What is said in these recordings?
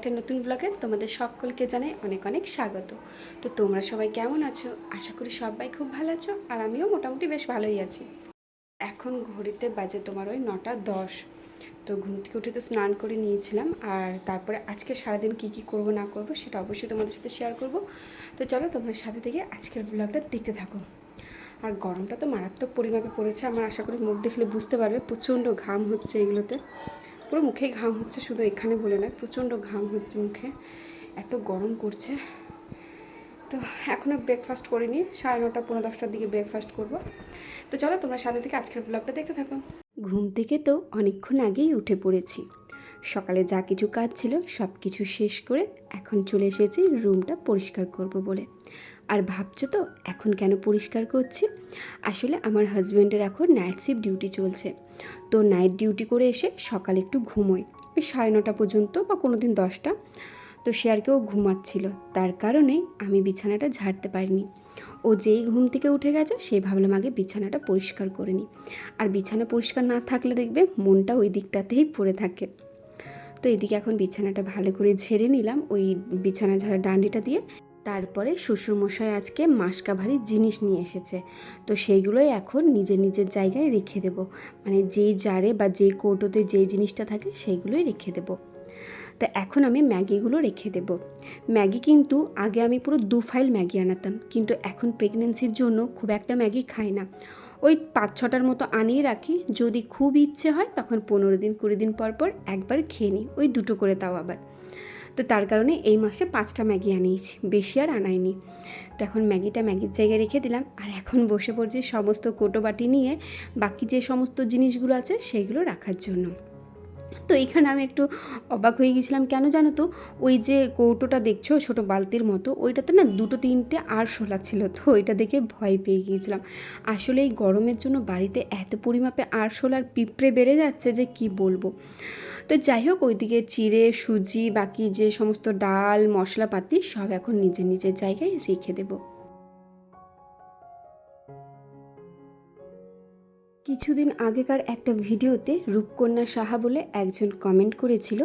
একটা নতুন ব্লগে তোমাদের সকলকে জানাই অনেক অনেক স্বাগত। তো তোমরা সবাই কেমন আছো? আশা করি সবাই খুব ভালো আছো আর আমিও মোটামুটি বেশ ভালোই আছি। এখন ঘড়িতে বাজে তোমার ওই নটা দশ। তো ঘুম থেকে উঠে তো স্নান করে নিয়েছিলাম আর তারপরে আজকে সারাদিন কী কী করব না করব সেটা অবশ্যই তোমাদের সাথে শেয়ার করব। তো চলো তোমার সাথে থেকে আজকের ব্লগটা দেখতে থাকো। আর গরমটা তো মারাত্মক পরিমাপে পড়েছে, আমার আশা করি মুখ দেখলে বুঝতে পারবে, প্রচণ্ড ঘাম হচ্ছে এগুলোতে। পুরো মুখে ঘাম হচ্ছে, শুধু এখানে বলে না প্রচণ্ড ঘাম হচ্ছে মুখে। এত গরম করছে। তো এখনও ব্রেকফাস্ট করিনি, সাড়ে নটা পনেরো দশটার দিকে ব্রেকফাস্ট করব। তো চলো, তোমরা সাথে থেকে আজকের ব্লগটা দেখতে থাকো। ঘুম থেকে তো অনেকক্ষণ আগেই উঠে পড়েছি। সকালে যা কিছু কাজ ছিল সব কিছু শেষ করে এখন চলে এসেছি রুমটা পরিষ্কার করব বলে। আর ভাবছ তো, এখন কেন পরিষ্কার করছি? আসলে আমার হাজব্যান্ডের এখন নাইট শিফট ডিউটি চলছে। তো নাইট ডিউটি করে এসে সকালে একটু ঘুমোই। ওই সাড়ে নটা পর্যন্ত বা কোনো দিন দশটা। তো সে আর কেউ ঘুমাচ্ছিল। তার কারণে আমি বিছানাটা ঝাড়তে পারিনি। ও যেই ঘুম থেকে উঠে গেছে, সে ভাবলাম আগে বিছানাটা পরিষ্কার করে নিই। আর বিছানা পরিষ্কার না থাকলে দেখবে মনটা ওই দিকটাতেই পড়ে থাকে। তো এদিকে এখন বিছানাটা ভালো করে ঝেড়ে নিলাম। ওই বিছানা ঝাড়া ডান্ডিটা দিয়ে তারপরে শ্বশুরমশাই আজকে মাসকাভারি জিনিস নিয়ে এসেছে। তো সেইগুলোই এখন নিজের নিজের জায়গায় রেখে দেব। মানে যেই জারে বা যেই কৌটোতে যেই জিনিসটা থাকে সেইগুলোই রেখে দেব। তো এখন আমি ম্যাগিগুলো রেখে দেব। ম্যাগি কিন্তু আগে আমি পুরো দু ফাইল ম্যাগি আনাতাম। কিন্তু এখন প্রেগনেন্সির জন্য খুব একটা ম্যাগি খাই না। ওই পাঁচ ছটার মতো আনিয়ে রাখি। যদি খুব ইচ্ছে হয় তখন পনেরো দিন কুড়ি দিন পর পর একবার খেয়ে নিই। ওই দুটো করে তাও আবার। তো তার কারণে এই মাসে পাঁচটা ম্যাগি আনিয়েছি, বেশি আর আনাইনি। তো এখন ম্যাগিটা ম্যাগির জায়গায় রেখে দিলাম, আর এখন বসে পড়ছি সমস্ত কোটো বাটি নিয়ে বাকি যে সমস্ত জিনিসগুলো আছে সেইগুলো রাখার জন্য। তো এখানে আমি একটু অবাক হয়ে গেছিলাম, কেন জানো তো? ওই যে কৌটোটা দেখছ, ছোটো বালতির মতো, ওইটাতে না দুটো তিনটে আর শোলা ছিল, তো ওইটা দেখে ভয় পেয়ে গিয়েছিলাম। আসলে এই গরমের জন্য বাড়িতে এত পরিমাপে আর শোলার পিঁপড়ে বেড়ে যাচ্ছে যে কি বলব? তো যাই হোক, ওইদিকে চিড়ে, সুজি, বাকি যে সমস্ত ডাল, মশলাপাতি সব এখন নিজের নিজের জায়গায় রেখে দেবো। কিছুদিন আগেকার একটা ভিডিওতে রূপকন্যা সাহা বলে একজন কমেন্ট করেছিল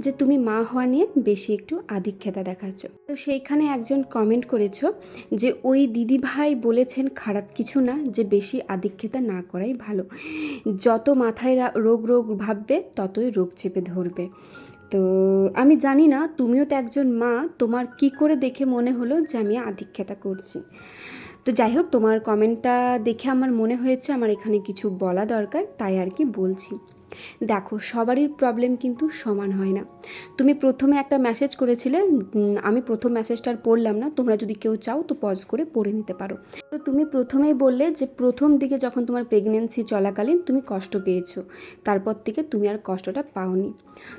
যে, তুমি মা হওয়া নিয়ে বেশি একটু আধিক্ষেতা দেখাচ্ছ। তো সেইখানে একজন কমেন্ট করেছ যে, ওই দিদি ভাই বলেছেন খারাপ কিছু না, যে বেশি আধিক্ষেতা না করাই ভালো। যত মাথায় রোগ রোগ ভাববে, ততই রোগ চেপে ধরবে। তো আমি জানি না, তুমিও তো একজন মা, তোমার কি করে দেখে মনে হলো যে আমি আধিক্ষেতা করছি? তো যাই হোক তোমার কমেন্টটা দেখে আমার মনে হয়েছে আমার এখানে কিছু বলা দরকার, তাই আর কি বলছি। দেখো, সবারই প্রবলেম কিন্তু সমান হয় না। তুমি প্রথমে একটা মেসেজ করেছিলে আমি প্রথম মেসেজটা আর পড়লাম না, তোমরা যদি কেউ চাও তো পজ করে পড়ে নিতে পারো। তো তুমি প্রথমেই বললে যে প্রথম দিকে যখন তোমার প্রেগনেন্সি চলাকালীন তুমি কষ্ট পেয়েছ, তারপর থেকে তুমি আর কষ্টটা পাওনি।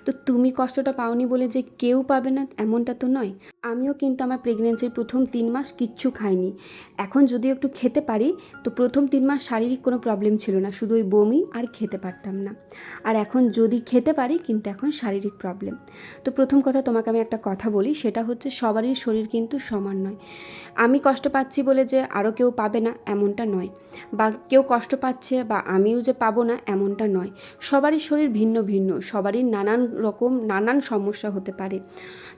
তো তুমি কষ্টটা পাওনি বলে যে কেউ পাবে না, এমনটা তো নয়। আমিও কিন্তু আমার প্রেগনেন্সির প্রথম তিন মাস কিচ্ছু খাইনি। এখন যদি একটু খেতে পারি, তো প্রথম তিন মাস শারীরিক কোনো প্রবলেম ছিল না, শুধু ওই বমি আর খেতে পারতাম না। আর এখন যদি খেতে পারি, কিন্তু এখন শারীরিক প্রবলেম তো প্রথম কথা তোমাকে আমি একটা কথা বলি, সেটা হচ্ছে সবারই শরীর কিন্তু সমান নয়। আমি কষ্ট পাচ্ছি বলে যে আরও কেউ পাবে না, এমনটা নয়। বা কেউ কষ্ট পাচ্ছে বা আমিও যে পাবো না, এমনটা নয়। সবারই শরীর ভিন্ন ভিন্ন, সবারই নানান রকম নানান সমস্যা হতে পারে।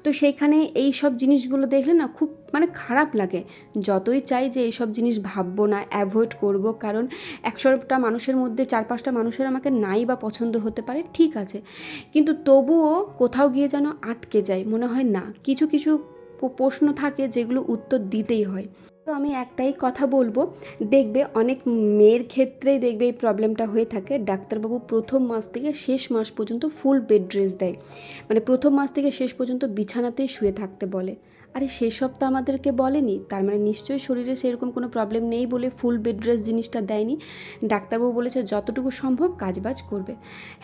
তো সেইখানে এই সব জিনিসগুলো দেখলে না খুব মানে খারাপ লাগে। যতই চাই যে এইসব জিনিস ভাববো না অ্যাভয়েড করব, কারণ একশোটা মানুষের মধ্যে চার পাঁচটা মানুষের আমাকে নাই বা পছন্দ হতে পারে, ঠিক আছে। কিন্তু তবুও কোথাও গিয়ে যেন আটকে যায়, মনে হয় না। কিছু কিছু প্রশ্ন থাকে যেগুলো উত্তর দিতেই হয়। তো আমি একটাই কথা বলব, দেখবে অনেক মেয়ের ক্ষেত্রেই দেখবে এই প্রবলেমটা হয়ে থাকে। ডাক্তারবাবু প্রথম মাস থেকে শেষ মাস পর্যন্ত ফুল বেড রেস্ট দেয়। মানে প্রথম মাস থেকে শেষ পর্যন্ত বিছানাতেই শুয়ে থাকতে বলে। আরে সেসব তো আমাদেরকে বলেনি। তার মানে নিশ্চয়ই শরীরে সেরকম কোনো প্রবলেম নেই বলে ফুল বেড রেস্ট জিনিসটা দেয়নি। ডাক্তারবাবু বলেছে যতটুকু সম্ভব কাজবাজ করবে।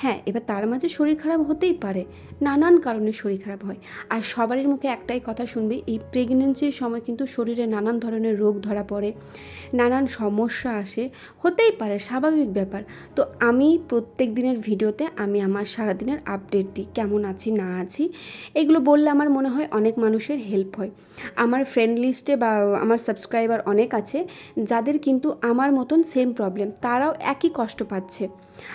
হ্যাঁ এবার তার মাঝে শরীর খারাপ হতেই পারে। নানান কারণে শরীর খারাপ হয়। আর সবারই মুখে একটাই কথা শুনবে, এই প্রেগনেন্সির সময় কিন্তু শরীরে নানান ধরনের রোগ ধরা পড়ে, নানান সমস্যা আসে, হতেই পারে, স্বাভাবিক ব্যাপার। তো আমি প্রত্যেক দিনের ভিডিওতে আমি আমার সারাদিনের আপডেট দিই, কেমন আছি, না আছি, এগুলো বললে আমার মনে হয় অনেক মানুষের হেল্প হয়। আমার ফ্রেন্ড লিস্টে বা আমার সাবস্ক্রাইবার অনেক আছে, যাদের কিন্তু আমার মতন সেম প্রবলেম তারাও একই কষ্ট পাচ্ছে।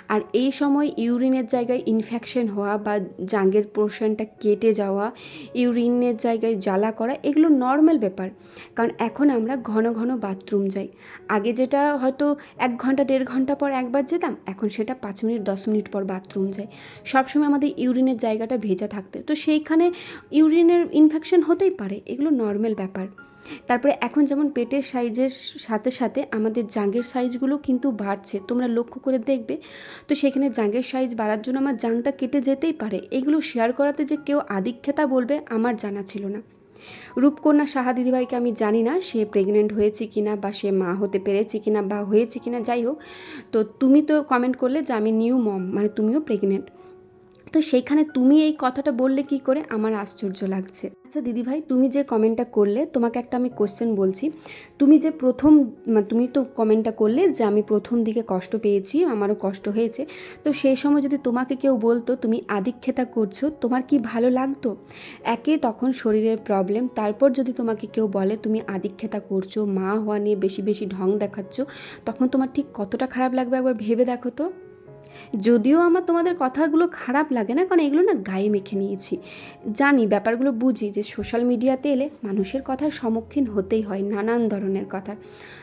আর এই সময় ইউরিনের জায়গায় ইনফেকশন হওয়া বা জাঙ্গের পোর্শনটা কেটে যাওয়া, ইউরিনের জায়গায় জ্বালা করা, এগুলো নর্মাল ব্যাপার। কারণ এখন আমরা ঘন ঘন বাথরুম যাই। আগে যেটা হয়তো এক ঘণ্টা, দেড় ঘণ্টা পর একবার যেতাম, এখন সেটা পাঁচ মিনিট, দশ মিনিট পর বাথরুম যাই। সবসময় আমাদের ইউরিনের জায়গাটা ভেজা থাকতে। তো সেইখানে ইউরিনের ইনফেকশন হতেই পারে, এগুলো নর্মাল ব্যাপার। তারপরে এখন যেমন পেটের সাইজের সাথে সাথে আমাদের জাঙ্গের সাইজগুলো কিন্তু বাড়ছে, তোমরা লক্ষ্য করে দেখবে। তো সেখানে জাঙ্গের সাইজ বাড়ার জন্য আমার জাংটা কেটে যেতেই পারে। এগুলো শেয়ার করাতে যে কেউ আদিক্ষেতা বলবে, আমার জানা ছিল না। রূপকন্যা সাহা দিদিভাইকে আমি জানি না, সে প্রেগনেন্ট হয়েছে কি না বা সে মা হতে পেরেছে কিনা বা হয়েছে কিনা, যাই হোক। তো তুমি তো কমেন্ট করলে যে আমি নিউ মম মানে তুমিও প্রেগনেন্ট তো সেইখানে তুমি এই কথাটা বললে কি করে? আমার আশ্চর্য লাগছে। আচ্ছা দিদিভাই, তুমি যে কমেন্টটা করলে, তোমাকে একটা আমি কোশ্চেন বলছি। তুমি যে প্রথম তুমি তো কমেন্টটা করলে যে আমি প্রথম দিকে কষ্ট পেয়েছি, আমারও কষ্ট হয়েছে। তো সেই সময় যদি তোমাকে কেউ বলতো, তুমি আদিক্ষেতা করছ, তোমার কি ভালো লাগতো? একে তখন শরীরের প্রবলেম তারপর যদি তোমাকে কেউ বলে, তুমি আদিক্ষেতা করছ, মা হওয়া নিয়ে বেশি বেশি ঢং দেখাচ্ছ, তখন তোমার ঠিক কতটা খারাপ লাগবে একবার ভেবে দেখো তো। যদিও আমার তোমাদের কথাগুলো খারাপ লাগে না, কারণ এগুলো না গায়ে মেখে নিয়েছি। জানি, ব্যাপারগুলো বুঝি যে সোশ্যাল মিডিয়াতে এলে মানুষের কথার সম্মুখীন হতেই হয়, নানান ধরনের কথা।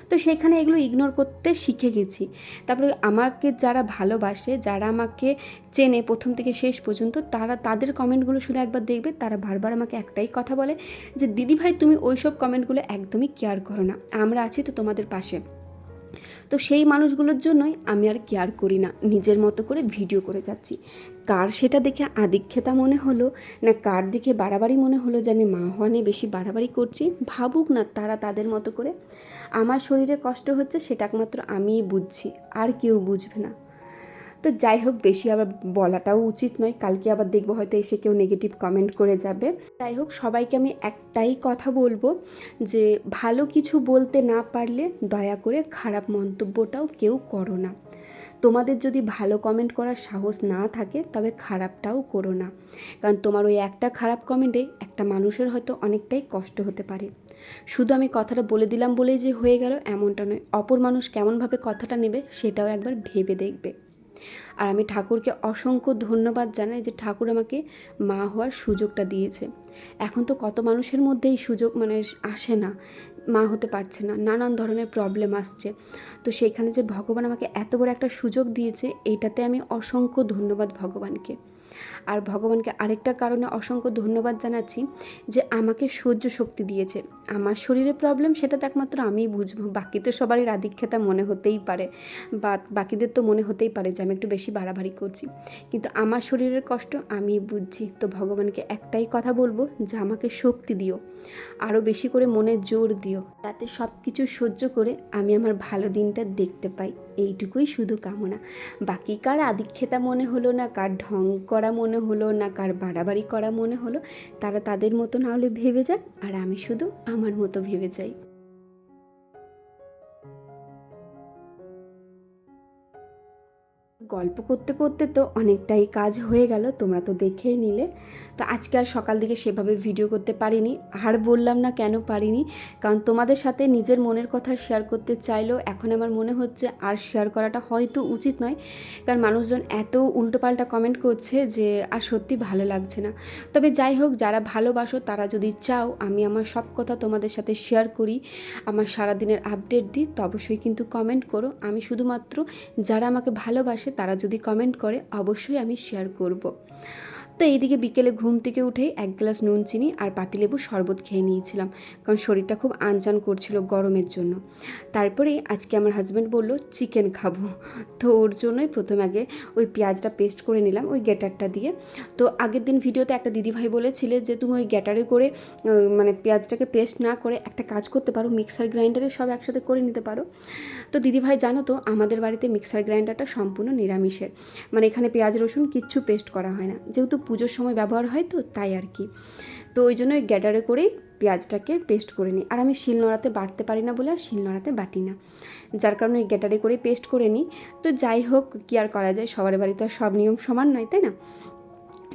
তো সেখানে এগুলো ইগনোর করতে শিখে গেছি। তারপরে আমাকে যারা ভালোবাসে, যারা আমাকে চেনে প্রথম থেকে শেষ পর্যন্ত, তারা তাদের কমেন্টগুলো শুধু একবার দেখবে, তারা বারবার আমাকে একটাই কথা বলে যে দিদি ভাই তুমি ওইসব কমেন্টগুলো একদমই কেয়ার করো না। আমরা আছি তো তোমাদের পাশে। তো সেই মানুষগুলোর জন্যই আমি আর কেয়ার করি না। নিজের মতো করে ভিডিও করে যাচ্ছি। কার সেটা দেখে আদিক্ষেতা মনে হলো, না কার দিকে বাড়াবাড়ি মনে হলো যে আমি মা হওয়া নিয়ে বেশি বাড়াবাড়ি করছি? ভাবুক না তারা তাদের মতো করে। আমার শরীরে কষ্ট হচ্ছে, সেটা একমাত্র আমিই বুঝছি, আর কেউ বুঝবে না। তো যাই হোক, বেশি আবার বলাটাও উচিত নয়। কালকে আবার দেখব, হয়তো এসে কেউ নেগেটিভ কমেন্ট করে যাবে। যাই হোক, সবাইকে আমি একটাই কথা বলব যে, ভালো কিছু বলতে না পারলে দয়া করে খারাপ মন্তব্যটাও কেউ করো না। তোমাদের যদি ভালো কমেন্ট করার সাহস না থাকে, তবে খারাপটাও করো না। কারণ তোমার ওই একটা খারাপ কমেন্টে একটা মানুষের হয়তো অনেকটাই কষ্ট হতে পারে। শুধু আমি কথাটা বলে দিলাম বলেই যে হয়ে গেল, এমনটা নয়। অপর মানুষ কেমনভাবে কথাটা নেবে, সেটাও একবার ভেবে দেখবে। আর আমি ঠাকুরকে অসংখ্য ধন্যবাদ জানাই যে ঠাকুর আমাকে মা হওয়ার সুযোগটা দিয়েছে। এখন তো কত মানুষের মধ্যে এই সুযোগ মানে আসে না, মা হতে পারছে না, নানান ধরনের প্রবলেম আসছে। তো সেইখানে যে ভগবান আমাকে এত বড় একটা সুযোগ দিয়েছে এইটাতে আমি অসংখ্য ধন্যবাদ ভগবানকে। আর ভগবানকে আরেকটা কারণে অসংখ্য ধন্যবাদ জানাচ্ছি যে আমাকে সহ্য শক্তি দিয়েছে। আমার শরীরে প্রবলেম সেটা তো একমাত্র আমিই বুঝব। বাকি তো সবারই রাধিক্ষেতা মনে হতেই পারে বা বাকিদের তো মনে হতেই পারে যে আমি একটু বেশি বাড়াবাড়ি করছি। কিন্তু আমার শরীরের কষ্ট আমি বুঝছি। তো ভগবানকে একটাই কথা বলব যে আমাকে শক্তি দিও। আরও বেশি করে মনে জোর দিও। তাতে সব কিছু সহ্য করে আমি আমার ভালো দিনটা দেখতে পাই। এইটুকুই শুধু কামনা। বাকি কার আদিক্ষেতা মনে হলো না, কার ঢং করা মনে হলো না, কার বাড়াবাড়ি করা মনে হলো, তারা তাদের মতো না হলে ভেবে যাক, আর আমি শুধু আমার মতো ভেবে যাই। গল্প করতে করতে তো অনেকটাই কাজ হয়ে গেল, তোমরা তো দেখেই নিলে। তো আজকে আর সকাল দিকে সেভাবে ভিডিও করতে পারিনি, আর বললাম না কেন পারিনি, কারণ তোমাদের সাথে নিজের মনের কথা শেয়ার করতে চাইলেও এখন আমার মনে হচ্ছে আর শেয়ার করাটা হয়তো উচিত নয়, কারণ মানুষজন এত উল্টোপাল্টা কমেন্ট করছে যে আর সত্যি ভালো লাগছে না। তবে যাই হোক, যারা ভালোবাসো তারা যদি চাও আমি আমার সব কথা তোমাদের সাথে শেয়ার করি, আমার সারাদিনের আপডেট দিই, তো অবশ্যই কিন্তু কমেন্ট করো। আমি শুধুমাত্র যারা আমাকে ভালোবাসে তারা যদি কমেন্ট করে অবশ্যই আমি শেয়ার করব। তো এইদিকে বিকেলে ঘুম থেকে উঠেই এক গ্লাস নুন, চিনি আর পাতিলেবু শরবত খেয়ে নিয়েছিলাম কারণ শরীরটা খুব আনচান করছিল গরমের জন্য। তারপরে আজকে আমার হাজব্যান্ড বলল চিকেন খাব। তো ওর জন্যই প্রথম আগে ওই পেঁয়াজটা পেস্ট করে নিলাম ওই গ্যাটারটা দিয়ে। তো আগের দিন ভিডিওতে একটা দিদিভাই বলেছিলে যে, তুমি ওই গ্যাটারে করে মানে পেঁয়াজটাকে পেস্ট না করে একটা কাজ করতে পারো মিক্সার গ্রাইন্ডারে সব একসাথে করে নিতে পারো। তো দিদিভাই, জানো তো, আমাদের বাড়িতে মিক্সার গ্রাইন্ডারটা সম্পূর্ণ নিরামিষের। মানে এখানে পেঁয়াজ, রসুন কিচ্ছু পেস্ট করা হয় না। যেহেতু পুজোর সময় ব্যবহার হয় তো, তাই আর কি। তো ওই জন্য ওই গ্যাটারে করেই পেঁয়াজটাকে পেস্ট করে নিই। আর আমি শিলনোড়াতে বাটতে পারি না বলে আর শিলনোড়াতে বাটি না। যার কারণে ওই গ্যাটারে করে পেস্ট করে নিই। তো যাই হোক, কী আর করা যায়? সবার বাড়িতে আর সব নিয়ম সমান নয়, তাই না?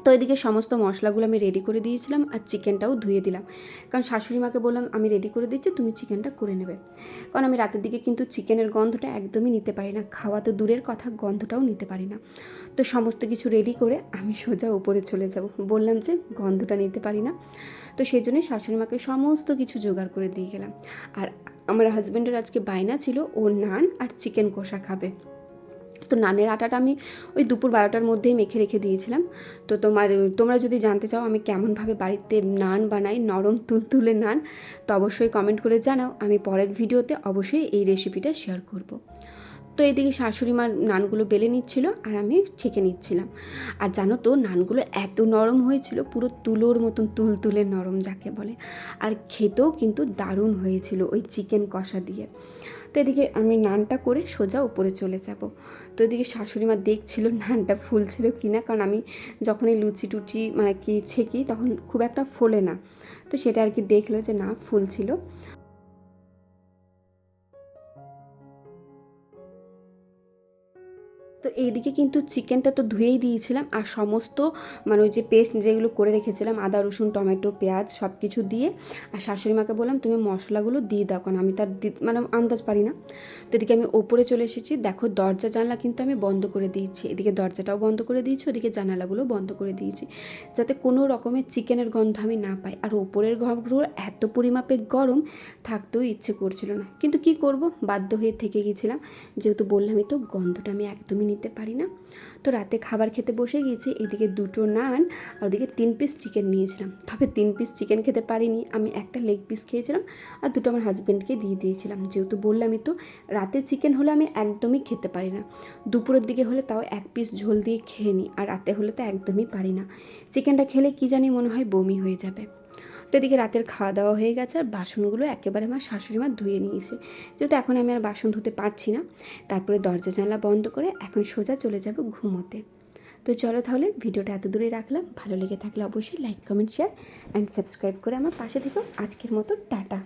তো এদিকে সমস্ত মশলাগুলো আমি রেডি করে দিয়েছিলাম আর চিকেনটাও ধুয়ে দিলাম। কারণ শাশুড়ি মাকে বললাম, আমি রেডি করে দিচ্ছি, তুমি চিকেনটা করে নেবে। কারণ আমি রাতের দিকে কিন্তু চিকেনের গন্ধটা একদমই নিতে পারি না। খাওয়া তো দূরের কথা, গন্ধটাও নিতে পারি না। তো সমস্ত কিছু রেডি করে আমি সোজা উপরে চলে যাব। বললাম যে গন্ধটা নিতে পারি না। তো সেই জন্যই শাশুড়ি মাকে সমস্ত কিছু জোগাড় করে দিয়ে গেলাম। আর আমার হাজব্যান্ডের আজকে বায়না ছিল, ও নান আর চিকেন কষা খাবে। তো নানের আটাটা আমি ওই দুপুর বারোটার মধ্যেই মেখে রেখে দিয়েছিলাম। তো তোমার, তোমরা যদি জানতে চাও আমি কেমনভাবে বাড়িতে নান বানাই, নরম তুলতুলে নান, তো অবশ্যই কমেন্ট করে জানাও। আমি পরের ভিডিওতে অবশ্যই এই রেসিপিটা শেয়ার করব। তো এদিকে শাশুড়ি মার নানগুলো বেলে নিচ্ছিল আর আমি ছেঁকে নিচ্ছিলাম। আর জানো তো, নানগুলো এত নরম হয়েছিল, পুরো তুলোর মতন তুলতুলে নরম যাকে বলে। আর খেতেও কিন্তু দারুণ হয়েছিল ওই চিকেন কষা দিয়ে। তো এদিকে আমি নানটা করে সোজা উপরে চলে যাব। তো এদিকে শাশুড়ি মা দেখছিল নানটা ফুলছিল কি না কারণ আমি যখনই লুচি টুচি মানে কি ছেঁকি তখন খুব একটা ফোলে না। তো সেটা আর কি দেখল যে না, ফুলছিল। তো এইদিকে কিন্তু চিকেনটা তো ধুয়েই দিয়েছিলাম আর সমস্ত মানে ওই যে পেস্ট যেগুলো করে রেখেছিলাম, আদা, রসুন, টমেটো, পেঁয়াজ সব কিছু দিয়ে। আর শাশুড়ি মাকে বললাম, তুমি মশলাগুলো দিয়ে দাও, কারণ আমি তার মানে আন্দাজ পারি না। তো এদিকে আমি ওপরে চলে এসেছি। দেখো দরজা, জানলা কিন্তু আমি বন্ধ করে দিয়েছি। এদিকে দরজাটাও বন্ধ করে দিয়েছি, ওদিকে জানালাগুলো বন্ধ করে দিয়েছি, যাতে কোনো রকমের চিকেনের গন্ধ আমি না পাই। আর ওপরের ঘরগুলো এত পরিমাপে গরম, থাকতেও ইচ্ছে করছিল না। কিন্তু কি করব? বাধ্য হয়ে থেকে গেছিলাম। যেহেতু বললামই তো, গন্ধটা আমি একদমই নিতে পারি না। তো রাতে খাবার খেতে বসে গিয়েছি, এদিকে দুটো নান আর ওদিকে তিন পিস চিকেন নিয়েছিলাম। তবে তিন পিস চিকেন খেতে পারিনি, আমি একটা লেগ পিস খেয়েছিলাম আর দুটো আমার হাজব্যান্ডকে দিয়ে দিয়েছিলাম। যেহেতু বললামই তো, রাতে চিকেন হলে আমি একদমই খেতে পারি না। দুপুরের দিকে হলে তাও এক পিস ঝোল দিয়ে খেয়ে নিই আর রাতে হলে তো একদমই পারি না। চিকেনটা খেলে কি জানি মনে হয় বমি হয়ে যাবে। তো এদিকে রাতের খাওয়া দাওয়া হয়ে গেছে আর বাসনগুলো একেবারে আমার শাশুড়ি মা ধুয়ে নিয়েছে। যেহেতু এখন আমি আর বাসন ধুতে পারছি না, তারপরে দরজা জানলা বন্ধ করে এখন সোজা চলে যাব ঘুমোতে। তো চলো তাহলে ভিডিওটা এত দূরে রাখলাম। ভালো লেগে থাকলে অবশ্যই like comment share and subscribe করে আমার পাশে থেকেও আজকের মতো, টাটা।